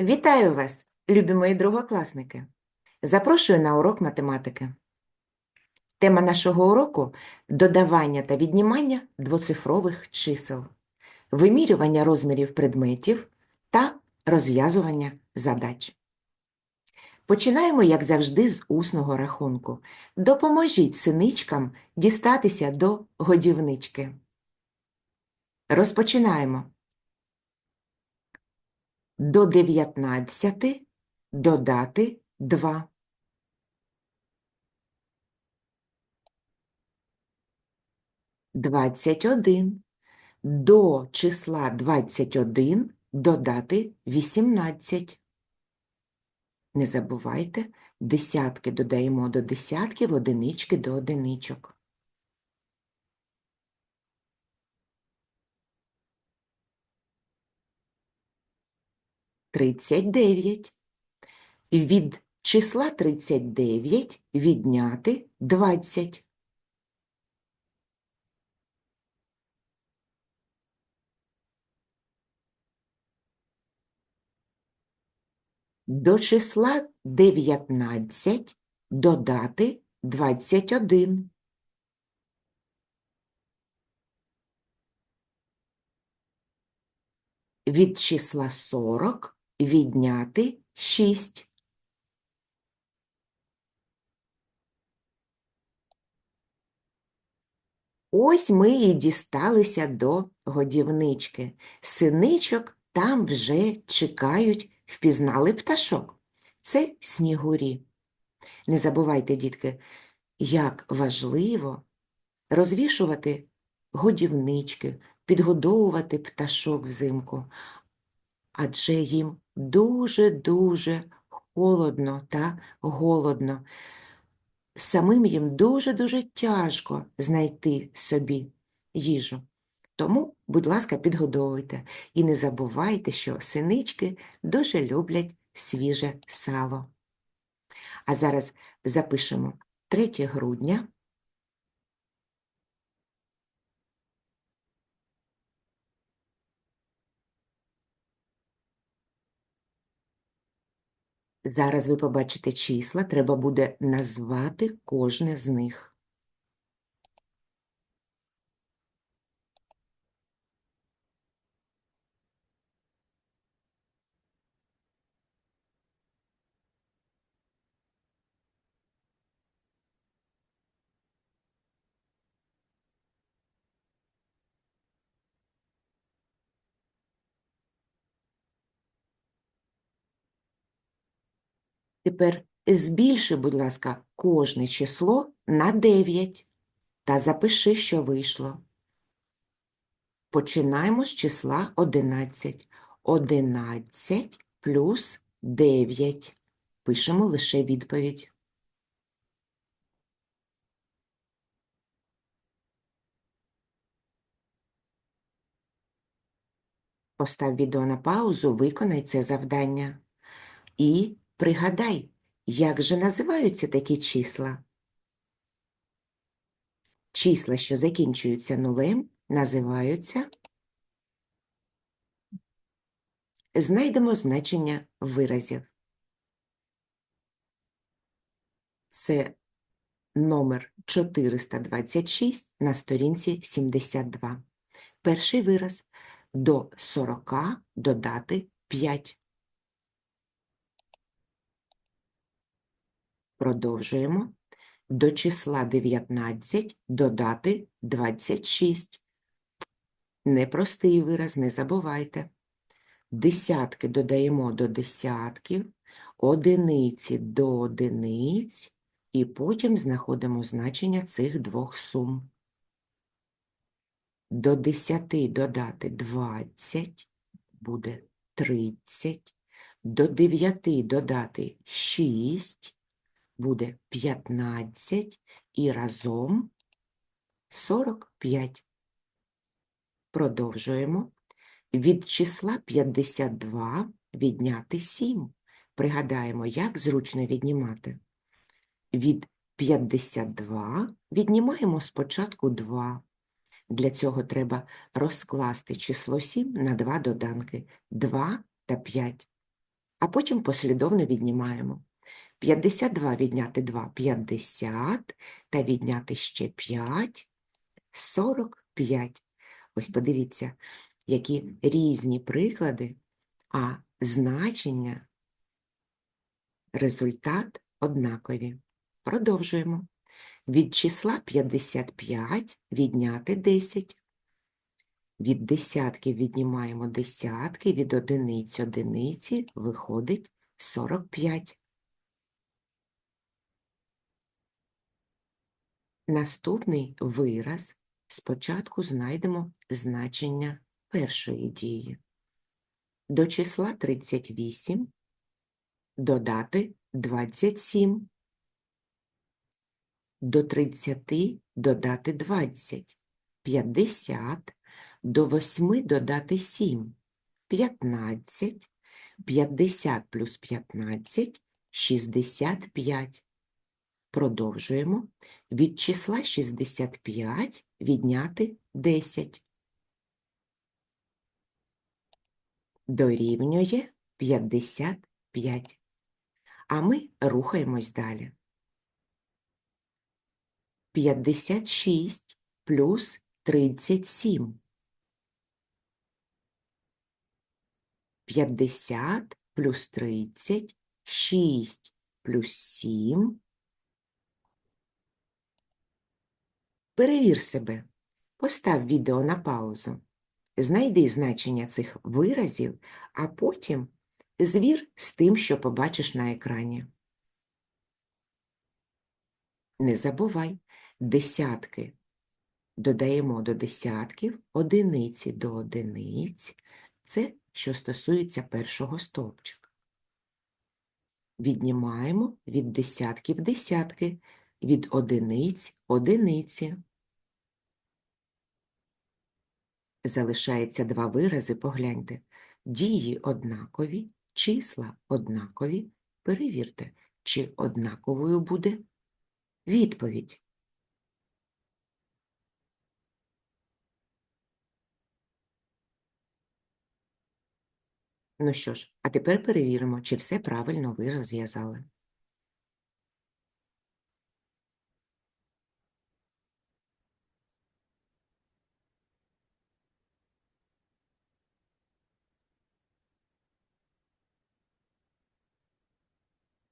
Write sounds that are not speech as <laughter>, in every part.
Вітаю вас, любі мої другокласники! Запрошую на урок математики. Тема нашого уроку – додавання та віднімання двоцифрових чисел, вимірювання розмірів предметів та розв'язування задач. Починаємо, як завжди, з усного рахунку. Допоможіть синичкам дістатися до годівнички. Розпочинаємо. До 19 додати 2. Двадцять один. До числа 21 додати 18. Не забувайте, десятки додаємо до десятків, одинички до одиничок. Тридцять дев'ять. Від числа 39 відняти 20. До числа 19 додати 21. Від числа 40 відняти 6. Ось ми і дісталися до годівнички. Синичок там вже чекають, впізнали пташок. Це снігурі. Не забувайте, дітки, як важливо розвішувати годівнички, підгодовувати пташок взимку, адже їм дуже-дуже холодно та голодно самим їм дуже-дуже тяжко знайти собі їжу. Тому, будь ласка, підгодовуйте і не забувайте, що синички дуже люблять свіже сало. А зараз запишемо 3 грудня. Зараз ви побачите числа, треба буде назвати кожне з них. Тепер збільши, будь ласка, кожне число на 9 та запиши, що вийшло. Починаємо з числа 11. 11 плюс 9. Пишемо лише відповідь. Постав відео на паузу, виконай це завдання. І пригадай, як же називаються такі числа? Числа, що закінчуються нулем, називаються. Знайдемо значення виразів. Це номер 426 на сторінці 72. Перший вираз до 40 додати 5. Продовжуємо. До числа 19 додати 26. Непростий вираз, не забувайте. Десятки додаємо до десятків, одиниці до одиниць, і потім знаходимо значення цих двох сум. До 10 додати 20 буде 30, до 9 додати 6 буде 15 і разом 45. Продовжуємо. Від числа 52 відняти 7. Пригадаємо, як зручно віднімати. Від 52 віднімаємо спочатку 2. Для цього треба розкласти число 7 на два доданки 2 та 5. а потім послідовно віднімаємо. 52 відняти 2 – 50, та відняти ще 5 – 45. Ось подивіться, які різні приклади, а значення, результат однакові. Продовжуємо. Від числа 55 відняти 10. Від десятків віднімаємо десятки, від одиниць одиниці виходить 45. Наступний вираз спочатку знайдемо значення першої дії. До числа 38 додати 27. До 30 додати 20. 50. До 8 додати 7. 15. 50 плюс 15 – 65. Продовжуємо. Від числа 65 відняти 10. Дорівнює 55. А ми рухаємось далі. 56 плюс 37. 50 плюс 30, 6 плюс 7. Перевір себе. Постав відео на паузу. Знайди значення цих виразів, а потім звір з тим, що побачиш на екрані. Не забувай, десятки додаємо до десятків, одиниці до одиниць. Це що стосується першого стовпчика. Віднімаємо від десятків десятки, від одиниць одиниці. Залишається два вирази, погляньте. Дії однакові, числа однакові. Перевірте, чи однаковою буде відповідь. Ну що ж, а тепер перевіримо, чи все правильно ви розв'язали.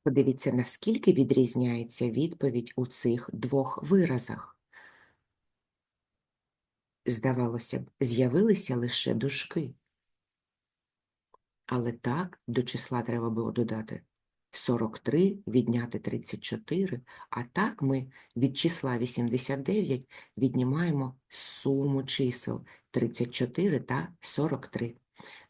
Подивіться, наскільки відрізняється відповідь у цих двох виразах. Здавалося б, з'явилися лише дужки. Але так, до числа треба було додати 43, відняти 34, а так ми від числа 89 віднімаємо суму чисел 34 та 43.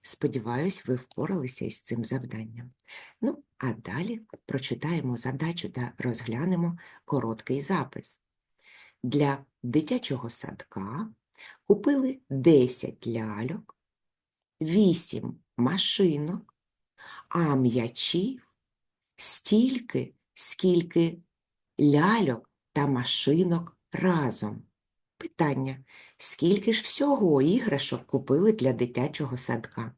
Сподіваюсь, ви впоралися із цим завданням. Ну, а далі прочитаємо задачу та розглянемо короткий запис. Для дитячого садка купили 10 ляльок, 8 машинок, а м'ячів стільки, скільки ляльок та машинок разом. Питання, скільки ж всього іграшок купили для дитячого садка?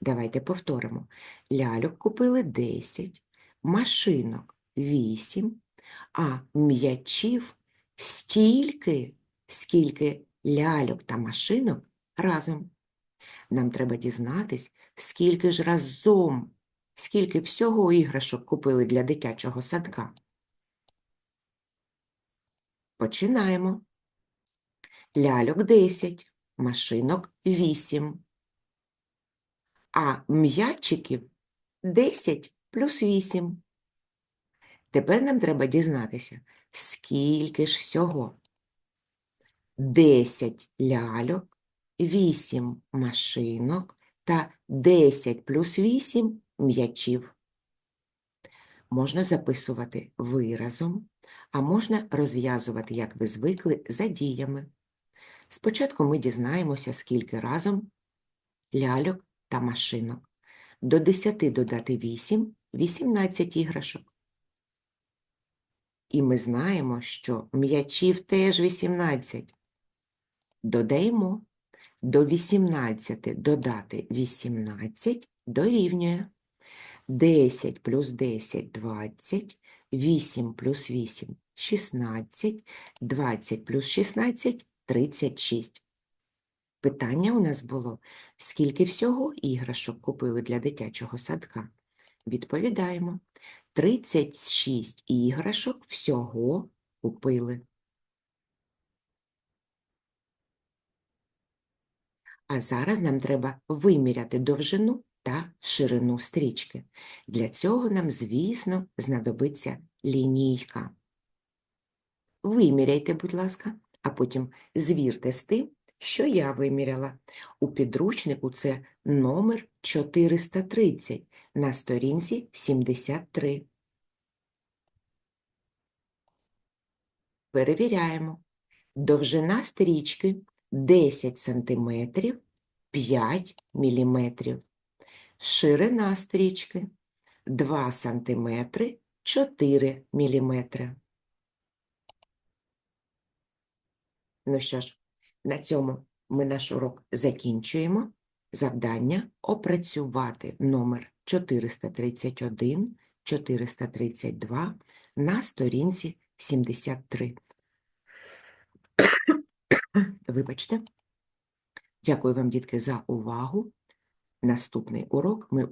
Давайте повторимо. Ляльок купили 10, машинок 8, а м'ячів стільки, скільки ляльок та машинок разом. Нам треба дізнатись, скільки ж разом, скільки всього іграшок купили для дитячого садка. Починаємо. Ляльок 10, машинок 8. А м'ячиків 10 плюс 8. Тепер нам треба дізнатися, скільки ж всього. 10 ляльок, 8 машинок та 10 плюс 8 м'ячів. Можна записувати виразом, а можна розв'язувати, як ви звикли, за діями. Спочатку ми дізнаємося, скільки разом ляльок та машинок. До 10 додати 8 – 18 іграшок. І ми знаємо, що м'ячів теж 18. Додаємо до 18 додати 18 дорівнює. 10 плюс 10 – 20, 8 плюс 8 – 16, 20 плюс 16 – 36. Питання у нас було, скільки всього іграшок купили для дитячого садка? Відповідаємо. 36 іграшок всього купили. А зараз нам треба виміряти довжину та ширину стрічки. Для цього нам, звісно, знадобиться лінійка. Виміряйте, будь ласка, а потім звірте з тим, що я виміряла. У підручнику це номер 430 на сторінці 73. Перевіряємо. Довжина стрічки 10 см 5 мм. Ширина стрічки 2 см 4 мм. Ну що ж, на цьому ми наш урок закінчуємо. Завдання опрацювати номер 431, 432 на сторінці 73. <coughs> Вибачте. Дякую вам, дітки, за увагу. Наступний урок ми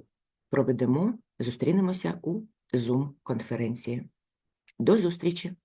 проведемо, зустрінемося у Zoom-конференції. До зустрічі!